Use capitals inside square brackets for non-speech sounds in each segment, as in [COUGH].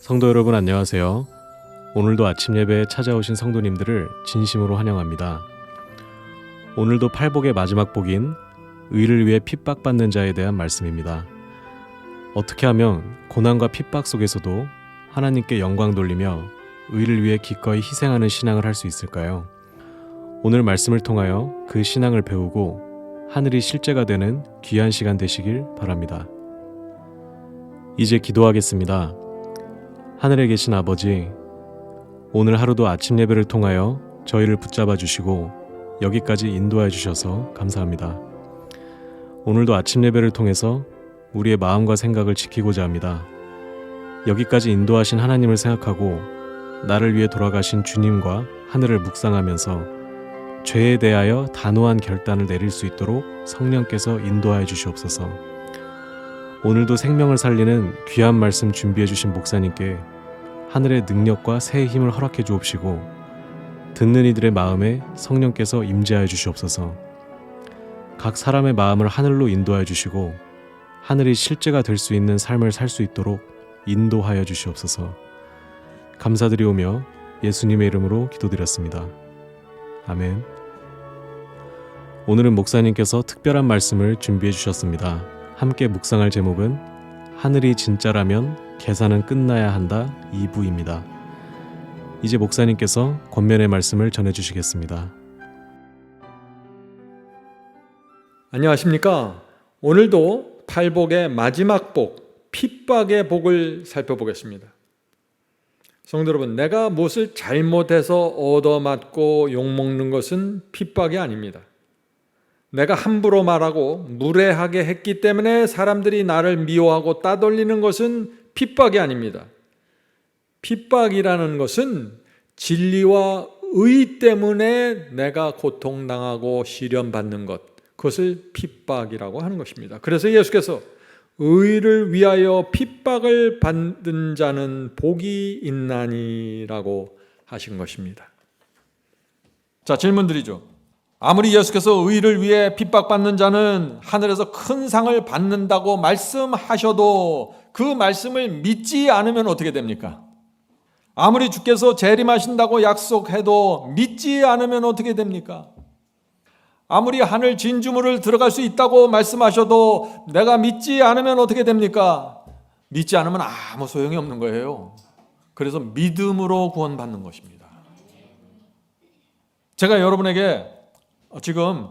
성도 여러분 안녕하세요. 오늘도 아침 예배에 찾아오신 성도님들을 진심으로 환영합니다. 오늘도 팔복의 마지막 복인 의를 위해 핍박받는 자에 대한 말씀입니다. 어떻게 하면 고난과 핍박 속에서도 하나님께 영광 돌리며 의를 위해 기꺼이 희생하는 신앙을 할 수 있을까요? 오늘 말씀을 통하여 그 신앙을 배우고 하늘이 실제가 되는 귀한 시간 되시길 바랍니다. 이제 기도하겠습니다. 하늘에 계신 아버지, 오늘 하루도 아침 예배를 통하여 저희를 붙잡아 주시고 여기까지 인도해 주셔서 감사합니다. 오늘도 아침 예배를 통해서 우리의 마음과 생각을 지키고자 합니다. 여기까지 인도하신 하나님을 생각하고 나를 위해 돌아가신 주님과 하늘을 묵상하면서 죄에 대하여 단호한 결단을 내릴 수 있도록 성령께서 인도하여 주시옵소서. 오늘도 생명을 살리는 귀한 말씀 준비해 주신 목사님께 하늘의 능력과 새의 힘을 허락해 주옵시고 듣는 이들의 마음에 성령께서 임재하여 주시옵소서. 각 사람의 마음을 하늘로 인도하여 주시고 하늘이 실제가 될 수 있는 삶을 살 수 있도록 인도하여 주시옵소서. 감사드리오며 예수님의 이름으로 기도드렸습니다. 아멘. 오늘은 목사님께서 특별한 말씀을 준비해 주셨습니다. 함께 묵상할 제목은 하늘이 진짜라면 계산은 끝나야 한다 2부입니다. 이제 목사님께서 권면의 말씀을 전해 주시겠습니다. 안녕하십니까? 오늘도 팔복의 마지막 복, 핍박의 복을 살펴보겠습니다. 성도 여러분, 내가 무엇을 잘못해서 얻어맞고 욕먹는 것은 핍박이 아닙니다. 내가 함부로 말하고 무례하게 했기 때문에 사람들이 나를 미워하고 따돌리는 것은 핍박이 아닙니다. 핍박이라는 것은 진리와 의 때문에 내가 고통당하고 시련받는 것, 그것을 핍박이라고 하는 것입니다. 그래서 예수께서 의를 위하여 핍박을 받는 자는 복이 있나니라고 하신 것입니다. 자, 질문 드리죠. 아무리 예수께서 의를 위해 핍박받는 자는 하늘에서 큰 상을 받는다고 말씀하셔도 그 말씀을 믿지 않으면 어떻게 됩니까? 아무리 주께서 재림하신다고 약속해도 믿지 않으면 어떻게 됩니까? 아무리 하늘 진주물을 들어갈 수 있다고 말씀하셔도 내가 믿지 않으면 어떻게 됩니까? 믿지 않으면 아무 소용이 없는 거예요. 그래서 믿음으로 구원받는 것입니다. 제가 여러분에게 지금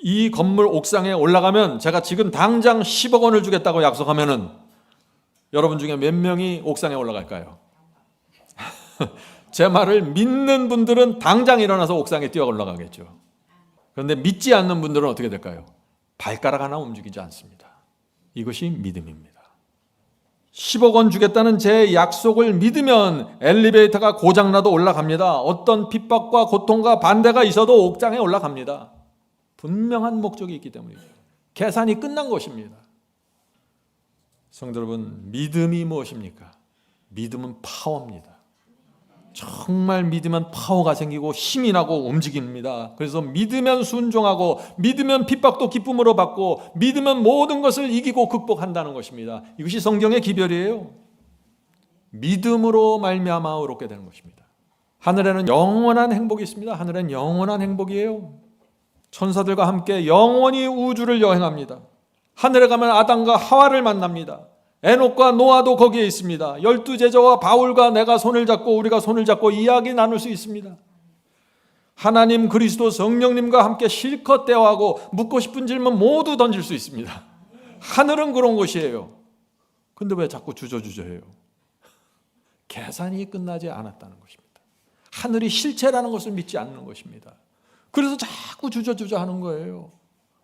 이 건물 옥상에 올라가면 제가 지금 당장 10억 원을 주겠다고 약속하면은 여러분 중에 몇 명이 옥상에 올라갈까요? [LAUGHS] 제 말을 믿는 분들은 당장 일어나서 옥상에 뛰어 올라가겠죠. 그런데 믿지 않는 분들은 어떻게 될까요? 발가락 하나 움직이지 않습니다. 이것이 믿음입니다. 10억 원 주겠다는 제 약속을 믿으면 엘리베이터가 고장나도 올라갑니다. 어떤 핍박과 고통과 반대가 있어도 옥장에 올라갑니다. 분명한 목적이 있기 때문입니다. 계산이 끝난 것입니다. 성도 여러분, 믿음이 무엇입니까? 믿음은 파워입니다. 정말 믿으면 파워가 생기고 힘이 나고 움직입니다. 그래서 믿으면 순종하고 믿으면 핍박도 기쁨으로 받고 믿으면 모든 것을 이기고 극복한다는 것입니다. 이것이 성경의 기별이에요. 믿음으로 말미암아 얻게 되는 것입니다. 하늘에는 영원한 행복이 있습니다. 하늘엔 영원한 행복이에요. 천사들과 함께 영원히 우주를 여행합니다. 하늘에 가면 아담과 하와를 만납니다. 에녹과 노아도 거기에 있습니다. 열두 제자와 바울과 내가 손을 잡고 우리가 손을 잡고 이야기 나눌 수 있습니다. 하나님 그리스도 성령님과 함께 실컷 대화하고 묻고 싶은 질문 모두 던질 수 있습니다. 하늘은 그런 곳이에요. 근데 왜 자꾸 주저주저해요? 계산이 끝나지 않았다는 것입니다. 하늘이 실체라는 것을 믿지 않는 것입니다. 그래서 자꾸 주저주저 하는 거예요.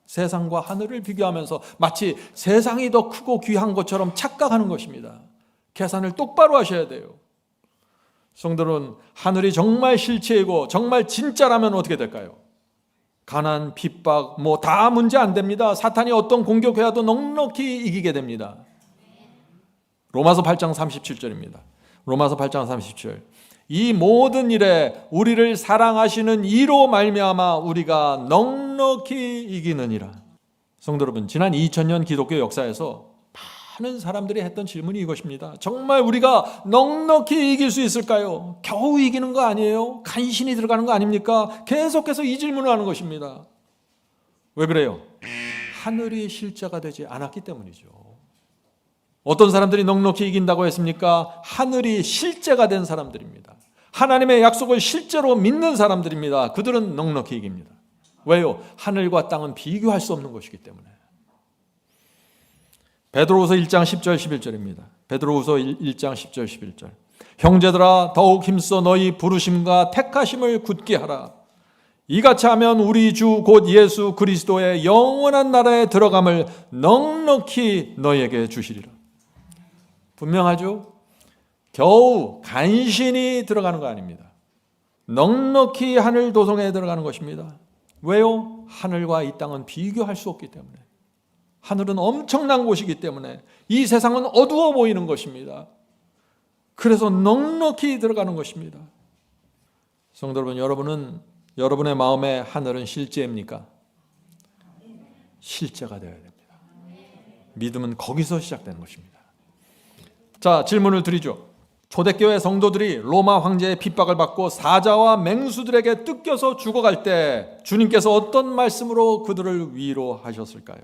세상과 하늘을 비교하면서 마치 세상이 더 크고 귀한 것처럼 착각하는 것입니다. 계산을 똑바로 하셔야 돼요. 성도는 하늘이 정말 실체이고 정말 진짜라면 어떻게 될까요? 가난, 핍박, 뭐 다 문제 안 됩니다. 사탄이 어떤 공격해도 넉넉히 이기게 됩니다. 로마서 8장 37절입니다. 로마서 8장 37절. 이 모든 일에 우리를 사랑하시는 이로 말미암아 우리가 넉넉히 이기느니라. 성도 여러분, 지난 2000년 기독교 역사에서 많은 사람들이 했던 질문이 이것입니다. 정말 우리가 넉넉히 이길 수 있을까요? 겨우 이기는 거 아니에요? 간신히 들어가는 거 아닙니까? 계속해서 이 질문을 하는 것입니다. 왜 그래요? 하늘이 실자가 되지 않았기 때문이죠. 어떤 사람들이 넉넉히 이긴다고 했습니까? 하늘이 실제가 된 사람들입니다. 하나님의 약속을 실제로 믿는 사람들입니다. 그들은 넉넉히 이깁니다. 왜요? 하늘과 땅은 비교할 수 없는 것이기 때문에. 베드로후서 1장 10절 11절입니다. 베드로후서 1장 10절 11절. 형제들아 더욱 힘써 너희 부르심과 택하심을 굳게 하라. 이같이 하면 우리 주 곧 예수 그리스도의 영원한 나라에 들어감을 넉넉히 너희에게 주시리라. 분명하죠? 겨우 간신히 들어가는 거 아닙니다. 넉넉히 하늘 도성에 들어가는 것입니다. 왜요? 하늘과 이 땅은 비교할 수 없기 때문에. 하늘은 엄청난 곳이기 때문에 이 세상은 어두워 보이는 것입니다. 그래서 넉넉히 들어가는 것입니다. 성도 여러분, 여러분은 여러분의 마음에 하늘은 실제입니까? 실제가 되어야 됩니다. 믿음은 거기서 시작되는 것입니다. 자, 질문을 드리죠. 초대교회 성도들이 로마 황제의 핍박을 받고 사자와 맹수들에게 뜯겨서 죽어갈 때 주님께서 어떤 말씀으로 그들을 위로하셨을까요?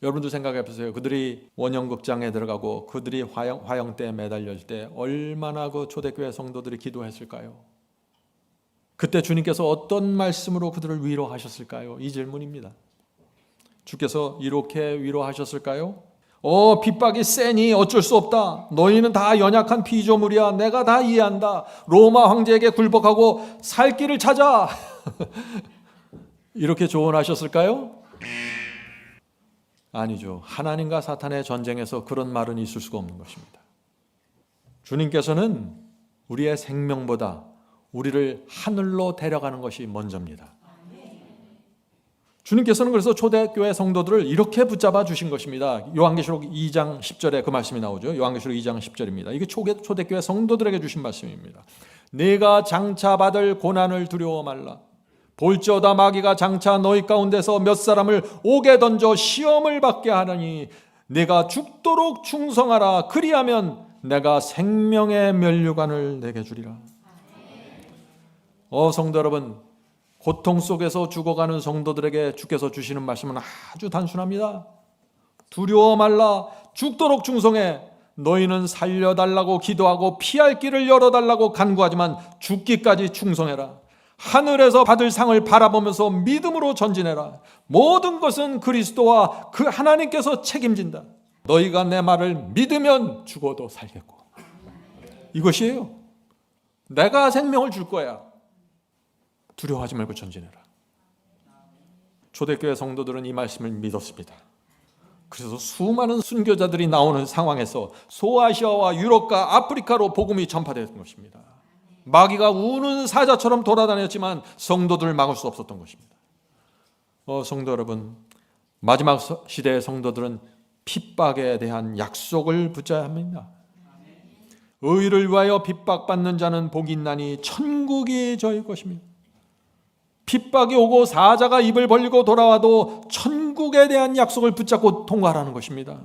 여러분도 생각해 보세요. 그들이 원형극장에 들어가고 그들이 화형, 화형대에 매달릴 때 얼마나 그 초대교회 성도들이 기도했을까요? 그때 주님께서 어떤 말씀으로 그들을 위로하셨을까요? 이 질문입니다. 주께서 이렇게 위로하셨을까요? 어, 핍박이 세니 어쩔 수 없다. 너희는 다 연약한 피조물이야. 내가 다 이해한다. 로마 황제에게 굴복하고 살 길을 찾아. [LAUGHS] 이렇게 조언하셨을까요? 아니죠. 하나님과 사탄의 전쟁에서 그런 말은 있을 수가 없는 것입니다. 주님께서는 우리의 생명보다 우리를 하늘로 데려가는 것이 먼저입니다. 주님께서는 그래서 초대교회 성도들을 이렇게 붙잡아 주신 것입니다. 요한계시록 2장 10절에 그 말씀이 나오죠. 요한계시록 2장 10절입니다. 이게 초대, 초대교회 성도들에게 주신 말씀입니다. 내가 장차 받을 고난을 두려워 말라. 볼지어다 마귀가 장차 너희 가운데서 몇 사람을 옥에 던져 시험을 받게 하느니 내가 죽도록 충성하라. 그리하면 내가 생명의 면류관을 내게 주리라. 어 성도 여러분, 고통 속에서 죽어가는 성도들에게 주께서 주시는 말씀은 아주 단순합니다. 두려워 말라. 죽도록 충성해. 너희는 살려달라고 기도하고 피할 길을 열어달라고 간구하지만 죽기까지 충성해라. 하늘에서 받을 상을 바라보면서 믿음으로 전진해라. 모든 것은 그리스도와 그 하나님께서 책임진다. 너희가 내 말을 믿으면 죽어도 살겠고. 이것이에요. 내가 생명을 줄 거야. 두려워하지 말고 전진해라. 초대교회 성도들은 이 말씀을 믿었습니다. 그래서 수많은 순교자들이 나오는 상황에서 소아시아와 유럽과 아프리카로 복음이 전파되었던 것입니다. 마귀가 우는 사자처럼 돌아다녔지만 성도들을 막을 수 없었던 것입니다. 어, 성도 여러분, 마지막 시대의 성도들은 핍박에 대한 약속을 붙잡아야 합니다. 의를 위하여 핍박받는 자는 복이 있나니 천국이 저희 것입니다. 핍박이 오고 사자가 입을 벌리고 돌아와도 천국에 대한 약속을 붙잡고 통과하라는 것입니다.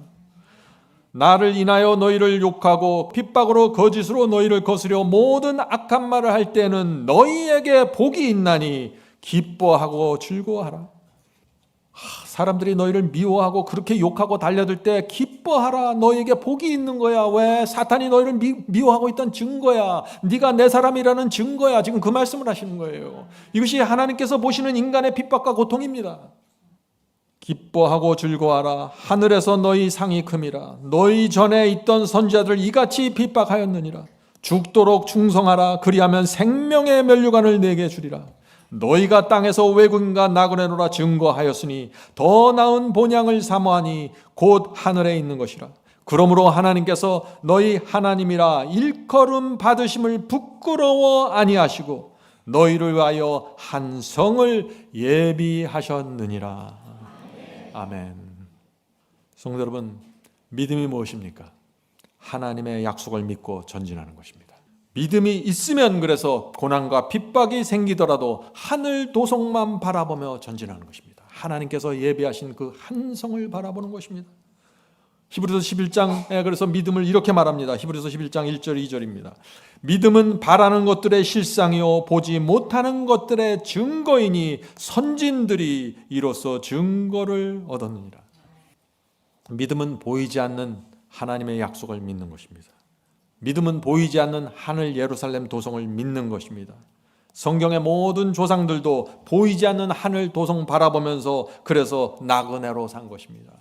나를 인하여 너희를 욕하고 핍박으로 거짓으로 너희를 거스려 모든 악한 말을 할 때는 너희에게 복이 있나니 기뻐하고 즐거워하라. 사람들이 너희를 미워하고 그렇게 욕하고 달려들 때 기뻐하라. 너희에게 복이 있는 거야. 왜? 사탄이 너희를 미, 워하고 있던 증거야. 네가 내 사람이라는 증거야. 지금 그 말씀을 하시는 거예요. 이것이 하나님께서 보시는 인간의 핍박과 고통입니다. 기뻐하고 즐거워하라. 하늘에서 너희 상이 큼이라. 너희 전에 있던 선지자들 이같이 핍박하였느니라. 죽도록 충성하라. 그리하면 생명의 면류관을 내게 주리라. 너희가 땅에서 외국인과 나그네로라 증거하였으니 더 나은 본향을 사모하니 곧 하늘에 있는 것이라. 그러므로 하나님께서 너희 하나님이라 일컬음 받으심을 부끄러워 아니하시고 너희를 위하여 한 성을 예비하셨느니라. 아멘. 성도 여러분, 믿음이 무엇입니까? 하나님의 약속을 믿고 전진하는 것입니다. 믿음이 있으면 그래서 고난과 핍박이 생기더라도 하늘 도성만 바라보며 전진하는 것입니다. 하나님께서 예비하신 그 한성을 바라보는 것입니다. 히브리서 11장에 그래서 믿음을 이렇게 말합니다. 히브리서 11장 1절 2절입니다. 믿음은 바라는 것들의 실상이요 보지 못하는 것들의 증거이니 선진들이 이로써 증거를 얻었느니라. 믿음은 보이지 않는 하나님의 약속을 믿는 것입니다. 믿음은 보이지 않는 하늘 예루살렘 도성을 믿는 것입니다. 성경의 모든 조상들도 보이지 않는 하늘 도성 바라보면서 그래서 나그네로 산 것입니다.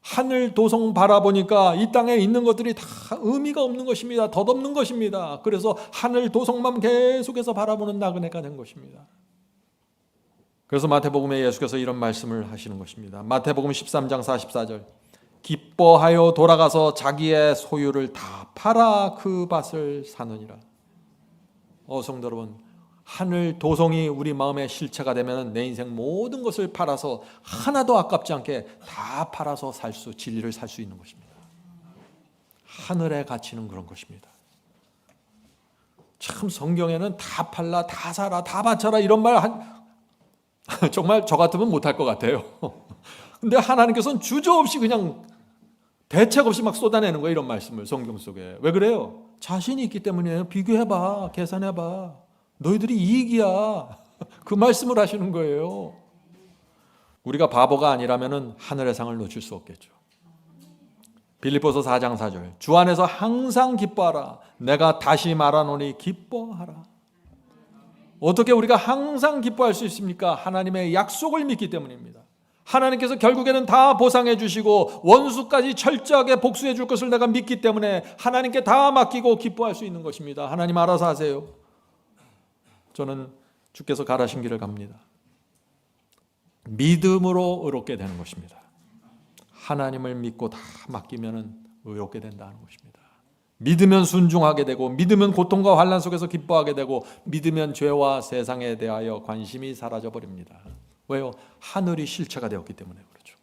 하늘 도성 바라보니까 이 땅에 있는 것들이 다 의미가 없는 것입니다. 덧없는 것입니다. 그래서 하늘 도성만 계속해서 바라보는 나그네가 된 것입니다. 그래서 마태복음에 예수께서 이런 말씀을 하시는 것입니다. 마태복음 13장 44절. 기뻐하여 돌아가서 자기의 소유를 다 팔아 그 밭을 사느니라. 어 성도 여러분, 하늘 도성이 우리 마음의 실체가 되면 내 인생 모든 것을 팔아서 하나도 아깝지 않게 다 팔아서 살 수, 진리를 살 수 있는 것입니다. 하늘의 가치는 그런 것입니다. 참 성경에는 다 팔라, 다 사라, 다 바쳐라 이런 말 한, [LAUGHS] 정말 저 같으면 못할 것 같아요. 근데 하나님께서는 주저없이 그냥 대책 없이 막 쏟아내는 거예요. 이런 말씀을 성경 속에. 왜 그래요? 자신이 있기 때문이에요. 비교해봐. 계산해봐. 너희들이 이익이야. [LAUGHS] 그 말씀을 하시는 거예요. 우리가 바보가 아니라면 하늘의 상을 놓칠 수 없겠죠. 빌립보서 4장 4절. 주 안에서 항상 기뻐하라. 내가 다시 말하노니 기뻐하라. 어떻게 우리가 항상 기뻐할 수 있습니까? 하나님의 약속을 믿기 때문입니다. 하나님께서 결국에는 다 보상해 주시고 원수까지 철저하게 복수해 줄 것을 내가 믿기 때문에 하나님께 다 맡기고 기뻐할 수 있는 것입니다. 하나님 알아서 하세요. 저는 주께서 가라신 길을 갑니다. 믿음으로 의롭게 되는 것입니다. 하나님을 믿고 다 맡기면 의롭게 된다는 것입니다. 믿으면 순종하게 되고 믿으면 고통과 환란 속에서 기뻐하게 되고 믿으면 죄와 세상에 대하여 관심이 사라져 버립니다. 왜요? 하늘이 실체가 되었기 때문에 그렇죠.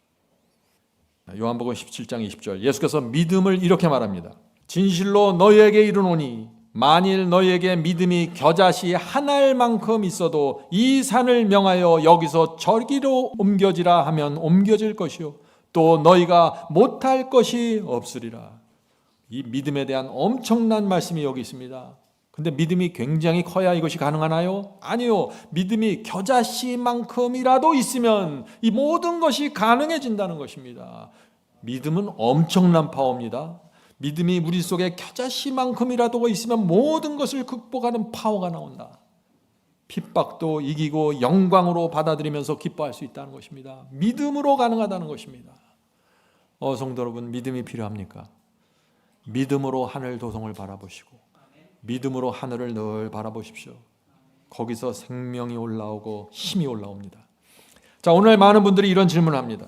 요한복음 17장 20절 예수께서 믿음을 이렇게 말합니다. 진실로 너희에게 이르노니 만일 너희에게 믿음이 겨자씨 한 알만큼 있어도 이 산을 명하여 여기서 저기로 옮겨지라 하면 옮겨질 것이요 또 너희가 못할 것이 없으리라. 이 믿음에 대한 엄청난 말씀이 여기 있습니다. 근데 믿음이 굉장히 커야 이것이 가능하나요? 아니요. 믿음이 겨자씨만큼이라도 있으면 이 모든 것이 가능해진다는 것입니다. 믿음은 엄청난 파워입니다. 믿음이 우리 속에 겨자씨만큼이라도 있으면 모든 것을 극복하는 파워가 나온다. 핍박도 이기고 영광으로 받아들이면서 기뻐할 수 있다는 것입니다. 믿음으로 가능하다는 것입니다. 어 성도 여러분 믿음이 필요합니까? 믿음으로 하늘 도성을 바라보시고 믿음으로 하늘을 늘 바라보십시오. 거기서 생명이 올라오고 힘이 올라옵니다. 자, 오늘 많은 분들이 이런 질문을 합니다.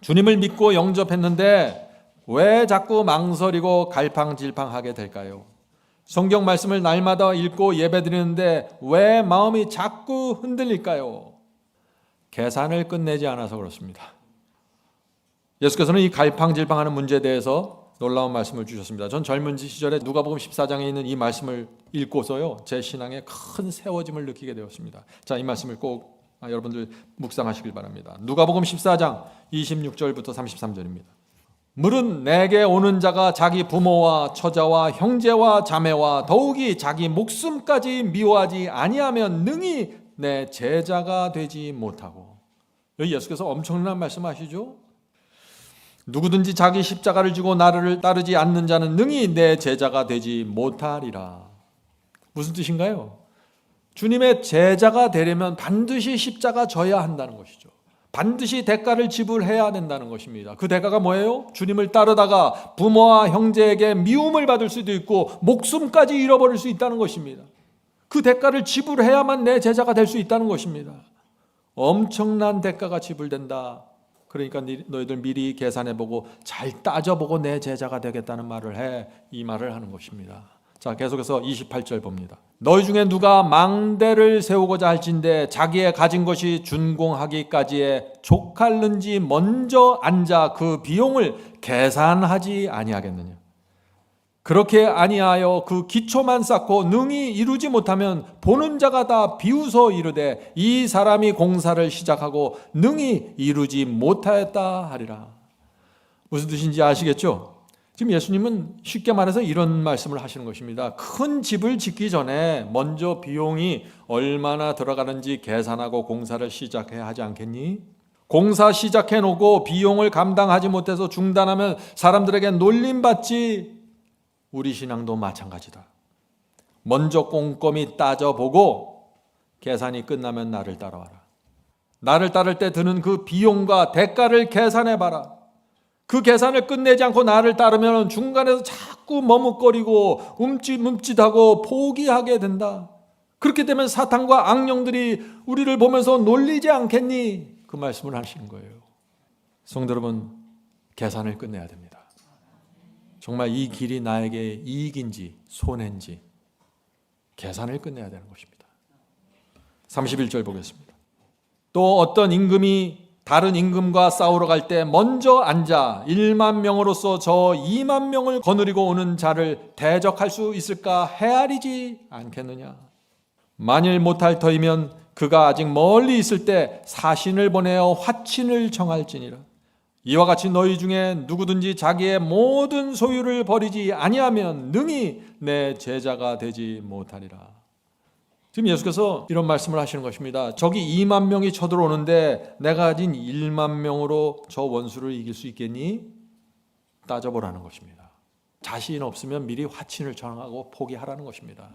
주님을 믿고 영접했는데 왜 자꾸 망설이고 갈팡질팡하게 될까요? 성경 말씀을 날마다 읽고 예배드리는데 왜 마음이 자꾸 흔들릴까요? 계산을 끝내지 않아서 그렇습니다. 예수께서는 이 갈팡질팡하는 문제에 대해서 놀라운 말씀을 주셨습니다. 전 젊은 시절에 누가복음 14장에 있는 이 말씀을 읽고서요. 제 신앙에 큰 세워짐을 느끼게 되었습니다. 자, 이 말씀을 꼭 여러분들 묵상하시길 바랍니다. 누가복음 14장 26절부터 33절입니다. 물은 내게 오는 자가 자기 부모와 처자와 형제와 자매와 더욱이 자기 목숨까지 미워하지 아니하면 능히 내 제자가 되지 못하고 여기 예수께서 엄청난 말씀하시죠. 누구든지 자기 십자가를 지고 나를 따르지 않는 자는 능히 내 제자가 되지 못하리라. 무슨 뜻인가요? 주님의 제자가 되려면 반드시 십자가 져야 한다는 것이죠. 반드시 대가를 지불해야 된다는 것입니다. 그 대가가 뭐예요? 주님을 따르다가 부모와 형제에게 미움을 받을 수도 있고 목숨까지 잃어버릴 수 있다는 것입니다. 그 대가를 지불해야만 내 제자가 될 수 있다는 것입니다. 엄청난 대가가 지불된다. 그러니까 너희들 미리 계산해보고 잘 따져보고 내 제자가 되겠다는 말을 해. 이 말을 하는 것입니다. 자, 계속해서 28절 봅니다. 너희 중에 누가 망대를 세우고자 할진대 자기의 가진 것이 준공하기까지에 족할는지 먼저 앉아 그 비용을 계산하지 아니하겠느냐. 그렇게 아니하여 그 기초만 쌓고 능히 이루지 못하면 보는 자가 다 비웃어 이르되 이 사람이 공사를 시작하고 능히 이루지 못하였다 하리라. 무슨 뜻인지 아시겠죠? 지금 예수님은 쉽게 말해서 이런 말씀을 하시는 것입니다. 큰 집을 짓기 전에 먼저 비용이 얼마나 들어가는지 계산하고 공사를 시작해야 하지 않겠니? 공사 시작해 놓고 비용을 감당하지 못해서 중단하면 사람들에게 놀림받지 우리 신앙도 마찬가지다. 먼저 꼼꼼히 따져보고 계산이 끝나면 나를 따라와라. 나를 따를 때 드는 그 비용과 대가를 계산해 봐라. 그 계산을 끝내지 않고 나를 따르면 중간에서 자꾸 머뭇거리고 움찔움찔하고 포기하게 된다. 그렇게 되면 사탄과 악령들이 우리를 보면서 놀리지 않겠니? 그 말씀을 하시는 거예요. 성도 여러분, 계산을 끝내야 됩니다. 정말 이 길이 나에게 이익인지 손해인지 계산을 끝내야 되는 것입니다. 31절 보겠습니다. 또 어떤 임금이 다른 임금과 싸우러 갈 때 먼저 앉아 1만 명으로서 저 2만 명을 거느리고 오는 자를 대적할 수 있을까 헤아리지 않겠느냐. 만일 못할 터이면 그가 아직 멀리 있을 때 사신을 보내어 화친을 정할지니라. 이와 같이 너희 중에 누구든지 자기의 모든 소유를 버리지 아니하면 능히 내 제자가 되지 못하리라. 지금 예수께서 이런 말씀을 하시는 것입니다. 저기 2만 명이 쳐들어오는데 내가 가진 1만 명으로 저 원수를 이길 수 있겠니? 따져보라는 것입니다. 자신 없으면 미리 화친을 정하고 포기하라는 것입니다.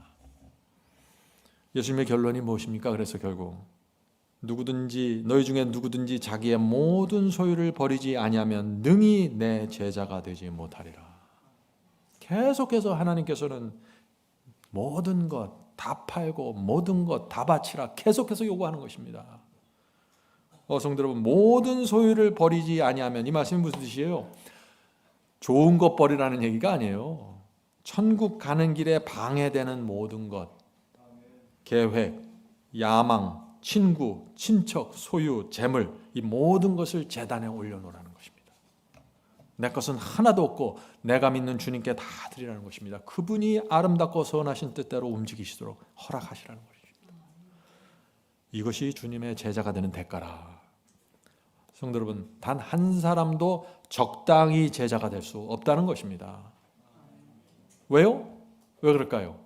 예수님의 결론이 무엇입니까? 그래서 결국 누구든지 너희 중에 누구든지 자기의 모든 소유를 버리지 아니하면 능히 내 제자가 되지 못하리라. 계속해서 하나님께서는 모든 것 다 팔고 모든 것 다 바치라 계속해서 요구하는 것입니다. 어성들 여러분 모든 소유를 버리지 아니하면 이 말씀이 무슨 뜻이에요? 좋은 것 버리라는 얘기가 아니에요. 천국 가는 길에 방해되는 모든 것, 계획, 야망, 친구, 친척, 소유, 재물 이 모든 것을 재단에 올려놓으라는 것입니다. 내 것은 하나도 없고 내가 믿는 주님께 다 드리라는 것입니다. 그분이 아름답고 선하신 뜻대로 움직이시도록 허락하시라는 것입니다. 이것이 주님의 제자가 되는 대가라. 성도 여러분, 단 한 사람도 적당히 제자가 될 수 없다는 것입니다. 왜요? 왜 그럴까요?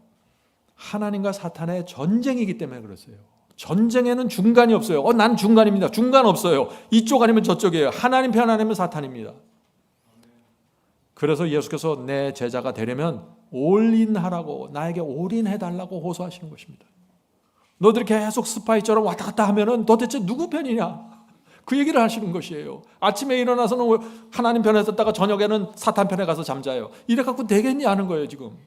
하나님과 사탄의 전쟁이기 때문에 그렇어요. 전쟁에는 중간이 없어요. 어, 난 중간입니다. 중간 없어요. 이쪽 아니면 저쪽이에요. 하나님 편 아니면 사탄입니다. 그래서 예수께서 내 제자가 되려면 올인하라고 나에게 올인해 달라고 호소하시는 것입니다. 너들이 계속 스파이처럼 왔다 갔다 하면은 도대체 누구 편이냐? 그 얘기를 하시는 것이에요. 아침에 일어나서는 하나님 편에 섰다가 저녁에는 사탄 편에 가서 잠자요. 이래 갖고 되겠니 하는 거예요, 지금.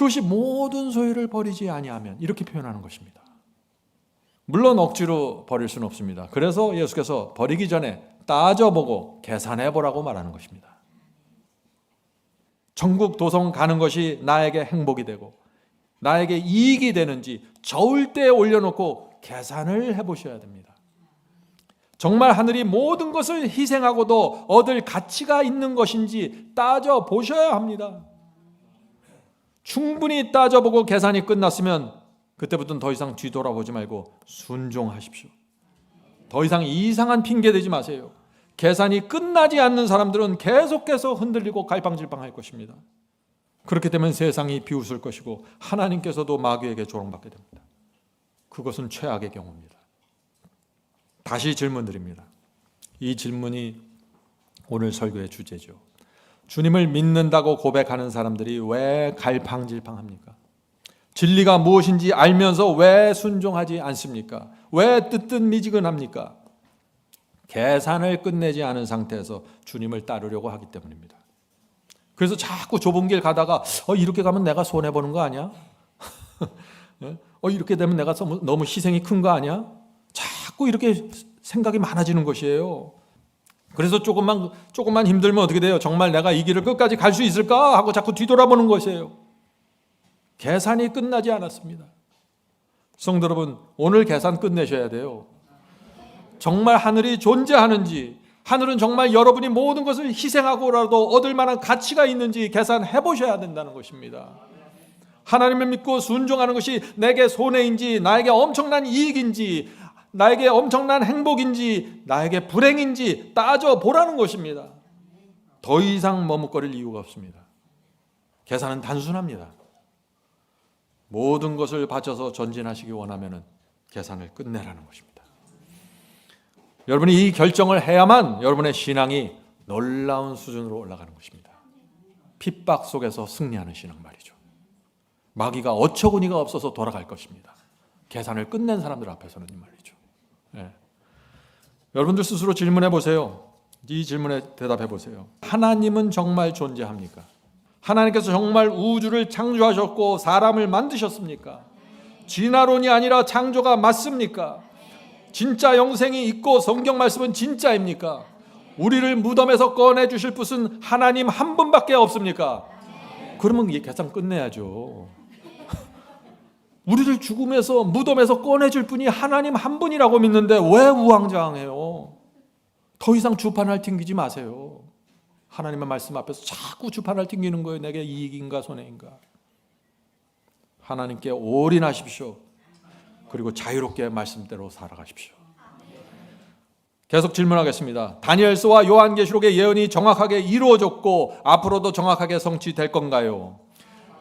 그것이 모든 소유를 버리지 아니하면 이렇게 표현하는 것입니다. 물론 억지로 버릴 수는 없습니다. 그래서 예수께서 버리기 전에 따져보고 계산해 보라고 말하는 것입니다. 전국 도성 가는 것이 나에게 행복이 되고 나에게 이익이 되는지 저울 때 올려놓고 계산을 해보셔야 됩니다. 정말 하늘이 모든 것을 희생하고도 얻을 가치가 있는 것인지 따져 보셔야 합니다. 충분히 따져보고 계산이 끝났으면 그때부터는 더 이상 뒤돌아보지 말고 순종하십시오. 더 이상 이상한 핑계 대지 마세요. 계산이 끝나지 않는 사람들은 계속해서 흔들리고 갈팡질팡할 것입니다. 그렇게 되면 세상이 비웃을 것이고 하나님께서도 마귀에게 조롱받게 됩니다. 그것은 최악의 경우입니다. 다시 질문 드립니다. 이 질문이 오늘 설교의 주제죠. 주님을 믿는다고 고백하는 사람들이 왜 갈팡질팡합니까? 진리가 무엇인지 알면서 왜 순종하지 않습니까? 왜 뜨뜻미지근합니까? 계산을 끝내지 않은 상태에서 주님을 따르려고 하기 때문입니다. 그래서 자꾸 좁은 길 가다가 어 이렇게 가면 내가 손해 보는 거 아니야? [LAUGHS] 어 이렇게 되면 내가 너무 희생이 큰 거 아니야? 자꾸 이렇게 생각이 많아지는 것이에요. 그래서 조금만 조금만 힘들면 어떻게 돼요? 정말 내가 이 길을 끝까지 갈 수 있을까 하고 자꾸 뒤돌아보는 것이에요. 계산이 끝나지 않았습니다. 성도 여러분, 오늘 계산 끝내셔야 돼요. 정말 하늘이 존재하는지, 하늘은 정말 여러분이 모든 것을 희생하고라도 얻을 만한 가치가 있는지 계산해 보셔야 된다는 것입니다. 하나님을 믿고 순종하는 것이 내게 손해인지, 나에게 엄청난 이익인지, 나에게 엄청난 행복인지 나에게 불행인지 따져 보라는 것입니다. 더 이상 머뭇거릴 이유가 없습니다. 계산은 단순합니다. 모든 것을 바쳐서 전진하시기 원하면은 계산을 끝내라는 것입니다. 여러분이 이 결정을 해야만 여러분의 신앙이 놀라운 수준으로 올라가는 것입니다. 핍박 속에서 승리하는 신앙 말이죠. 마귀가 어처구니가 없어서 돌아갈 것입니다. 계산을 끝낸 사람들 앞에서는 이 말이죠. 예. 여러분들 스스로 질문해 보세요. 이 질문에 대답해 보세요. 하나님은 정말 존재합니까? 하나님께서 정말 우주를 창조하셨고 사람을 만드셨습니까? 진화론이 아니라 창조가 맞습니까? 진짜 영생이 있고 성경 말씀은 진짜입니까? 우리를 무덤에서 꺼내 주실 분은 하나님 한 분밖에 없습니까? 그러면 이 계산 끝내야죠. 우리를 죽음에서 무덤에서 꺼내줄 분이 하나님 한 분이라고 믿는데 왜 우왕좌왕해요? 더 이상 주판을 튕기지 마세요. 하나님의 말씀 앞에서 자꾸 주판을 튕기는 거예요. 내게 이익인가 손해인가? 하나님께 올인하십시오. 그리고 자유롭게 말씀대로 살아가십시오. 계속 질문하겠습니다. 다니엘서와 요한계시록의 예언이 정확하게 이루어졌고 앞으로도 정확하게 성취될 건가요?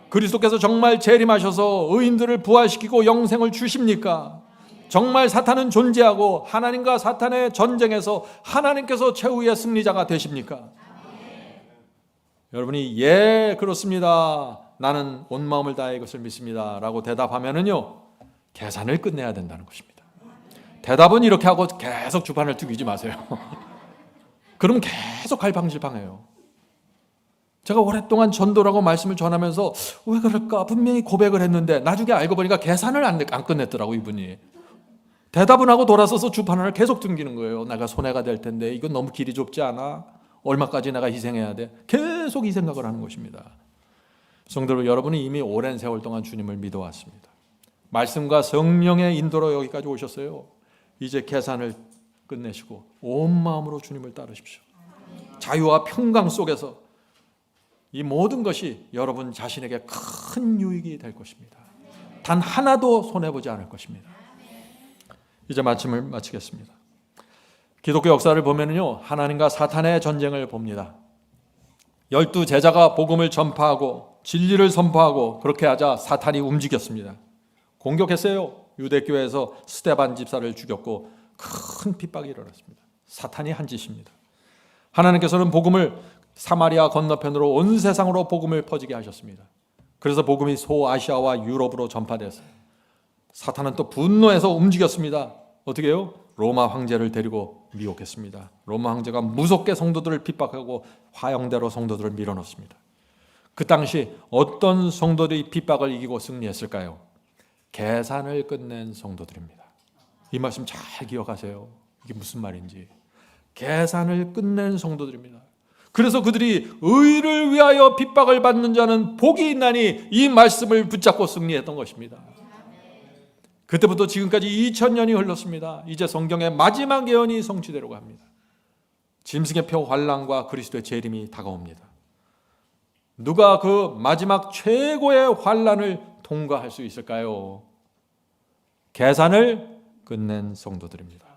그리스도께서 정말 재림하셔서 의인들을 부활시키고 영생을 주십니까? 정말 사탄은 존재하고 하나님과 사탄의 전쟁에서 하나님께서 최후의 승리자가 되십니까? 여러분이 예 그렇습니다. 나는 온 마음을 다해 이것을 믿습니다라고 대답하면은요 계산을 끝내야 된다는 것입니다. 대답은 이렇게 하고 계속 주판을 튀기지 마세요. [LAUGHS] 그럼 계속 갈팡질팡해요. 제가 오랫동안 전도라고 말씀을 전하면서 왜 그럴까 분명히 고백을 했는데 나중에 알고 보니까 계산을 안, 안 끝냈더라고 이분이. 대답은 하고 돌아서서 주판을 계속 튕기는 거예요. 내가 손해가 될 텐데 이건 너무 길이 좁지 않아? 얼마까지 내가 희생해야 돼? 계속 이 생각을 하는 것입니다. 성도로 여러분이 이미 오랜 세월 동안 주님을 믿어왔습니다. 말씀과 성령의 인도로 여기까지 오셨어요. 이제 계산을 끝내시고 온 마음으로 주님을 따르십시오. 자유와 평강 속에서 이 모든 것이 여러분 자신에게 큰 유익이 될 것입니다. 단 하나도 손해 보지 않을 것입니다. 이제 마침을 마치겠습니다. 기독교 역사를 보면요 하나님과 사탄의 전쟁을 봅니다. 열두 제자가 복음을 전파하고 진리를 선포하고 그렇게 하자 사탄이 움직였습니다. 공격했어요. 유대교회에서 스테반 집사를 죽였고 큰 핍박이 일어났습니다. 사탄이 한 짓입니다. 하나님께서는 복음을 사마리아 건너편으로 온 세상으로 복음을 퍼지게 하셨습니다. 그래서 복음이 소아시아와 유럽으로 전파됐어요. 사탄은 또 분노해서 움직였습니다. 어떻게 해요? 로마 황제를 데리고 미혹했습니다. 로마 황제가 무섭게 성도들을 핍박하고 화형대로 성도들을 밀어넣습니다. 그 당시 어떤 성도들이 핍박을 이기고 승리했을까요? 계산을 끝낸 성도들입니다. 이 말씀 잘 기억하세요. 이게 무슨 말인지. 계산을 끝낸 성도들입니다. 그래서 그들이 의를 위하여 핍박을 받는 자는 복이 있나니 이 말씀을 붙잡고 승리했던 것입니다. 그때부터 지금까지 2000년이 흘렀습니다. 이제 성경의 마지막 예언이 성취되려고 합니다. 짐승의 표 환란과 그리스도의 재림이 다가옵니다. 누가 그 마지막 최고의 환란을 통과할 수 있을까요? 계산을 끝낸 성도들입니다.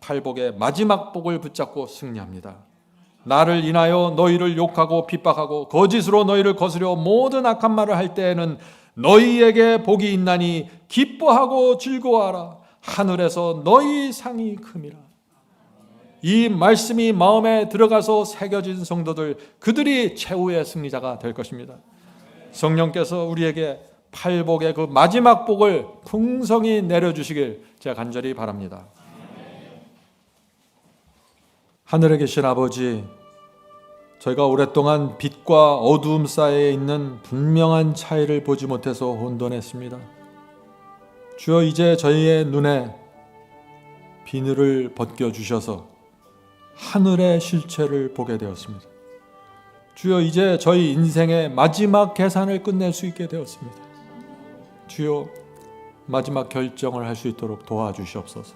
팔복의 마지막 복을 붙잡고 승리합니다. 나를 인하여 너희를 욕하고 핍박하고 거짓으로 너희를 거스려 모든 악한 말을 할 때에는 너희에게 복이 있나니 기뻐하고 즐거워하라 하늘에서 너희 상이 큼이라 이 말씀이 마음에 들어가서 새겨진 성도들 그들이 최후의 승리자가 될 것입니다. 성령께서 우리에게 팔복의 그 마지막 복을 풍성히 내려주시길 제가 간절히 바랍니다. 하늘에 계신 아버지, 저희가 오랫동안 빛과 어두움 사이에 있는 분명한 차이를 보지 못해서 혼돈했습니다. 주여 이제 저희의 눈에 비늘을 벗겨 주셔서 하늘의 실체를 보게 되었습니다. 주여 이제 저희 인생의 마지막 계산을 끝낼 수 있게 되었습니다. 주여 마지막 결정을 할 수 있도록 도와주시옵소서.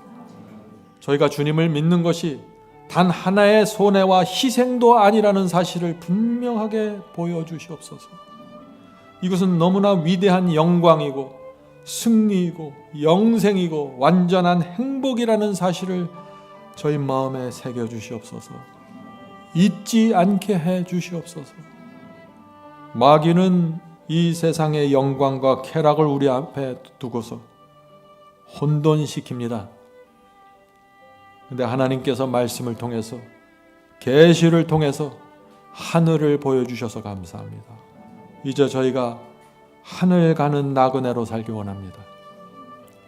저희가 주님을 믿는 것이 단 하나의 손해와 희생도 아니라는 사실을 분명하게 보여주시옵소서. 이것은 너무나 위대한 영광이고 승리이고 영생이고 완전한 행복이라는 사실을 저희 마음에 새겨 주시옵소서. 잊지 않게 해 주시옵소서. 마귀는 이 세상의 영광과 쾌락을 우리 앞에 두고서 혼돈시킵니다. 근데 하나님께서 말씀을 통해서 계시를 통해서 하늘을 보여주셔서 감사합니다. 이제 저희가 하늘 가는 나그네로 살기 원합니다.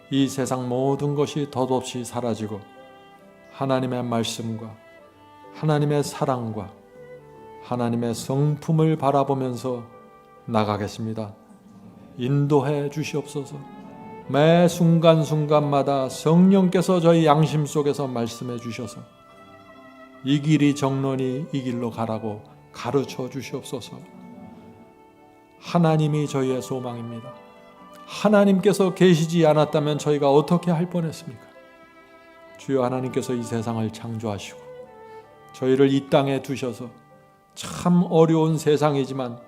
이 세상 모든 것이 덧없이 사라지고 하나님의 말씀과 하나님의 사랑과 하나님의 성품을 바라보면서 나가겠습니다. 인도해 주시옵소서. 매 순간순간마다 성령께서 저희 양심 속에서 말씀해 주셔서 이 길이 정론이 이 길로 가라고 가르쳐 주시옵소서. 하나님이 저희의 소망입니다. 하나님께서 계시지 않았다면 저희가 어떻게 할 뻔했습니까? 주여 하나님께서 이 세상을 창조하시고 저희를 이 땅에 두셔서 참 어려운 세상이지만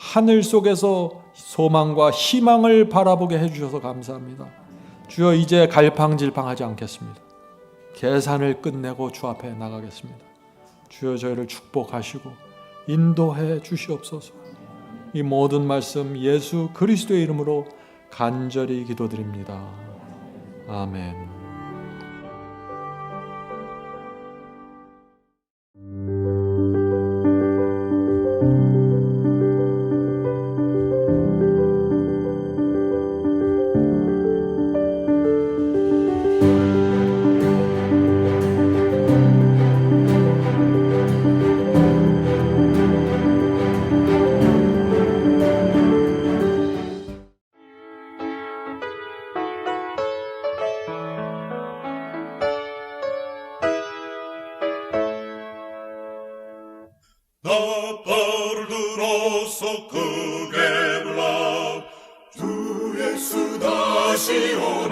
하늘 속에서 소망과 희망을 바라보게 해주셔서 감사합니다. 주여 이제 갈팡질팡하지 않겠습니다. 계산을 끝내고 주 앞에 나가겠습니다. 주여 저희를 축복하시고 인도해 주시옵소서. 이 모든 말씀 예수 그리스도의 이름으로 간절히 기도드립니다. 아멘. 들어서 크게 불러 주 예수 다시 오네